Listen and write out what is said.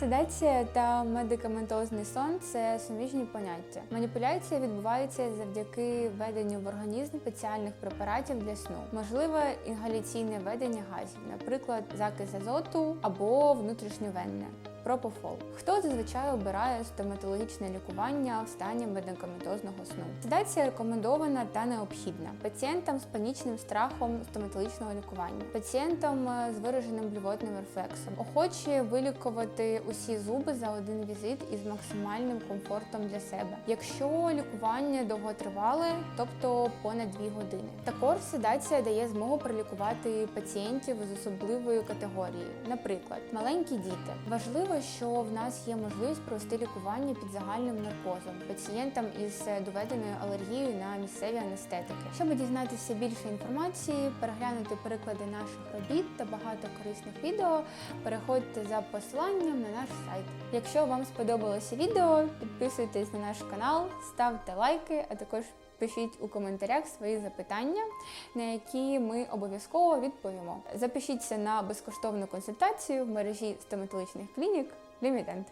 Седація та медикаментозний сон це суміжні поняття. Маніпуляція відбувається завдяки введенню в організм спеціальних препаратів для сну. Можливе інгаляційне введення газів, наприклад, закис азоту або внутрішньовенне. Пропофол. Хто зазвичай обирає стоматологічне лікування в стані медикаментозного сну? Седація рекомендована та необхідна пацієнтам з панічним страхом стоматологічного лікування, пацієнтам е, з вираженим блювотним рефлексом, охочі вилікувати усі зуби за один візит із максимальним комфортом для себе. Якщо лікування довготривале, тобто понад 2 години. Також седація дає змогу пролікувати пацієнтів з особливою категорією, наприклад, маленькі діти. Важливо, що в нас є можливість провести лікування під загальним наркозом пацієнтам із доведеною алергією на місцеві анестетики. Щоб дізнатися більше інформації, переглянути приклади наших робіт та багато корисних відео, переходьте за посиланням на наш сайт. Якщо вам сподобалося відео, підписуйтесь на наш канал, ставте лайки, а також Пишіть у коментарях свої запитання, на які ми обов'язково відповімо. Запишіться на безкоштовну консультацію в мережі стоматологічних клінік Лімітент.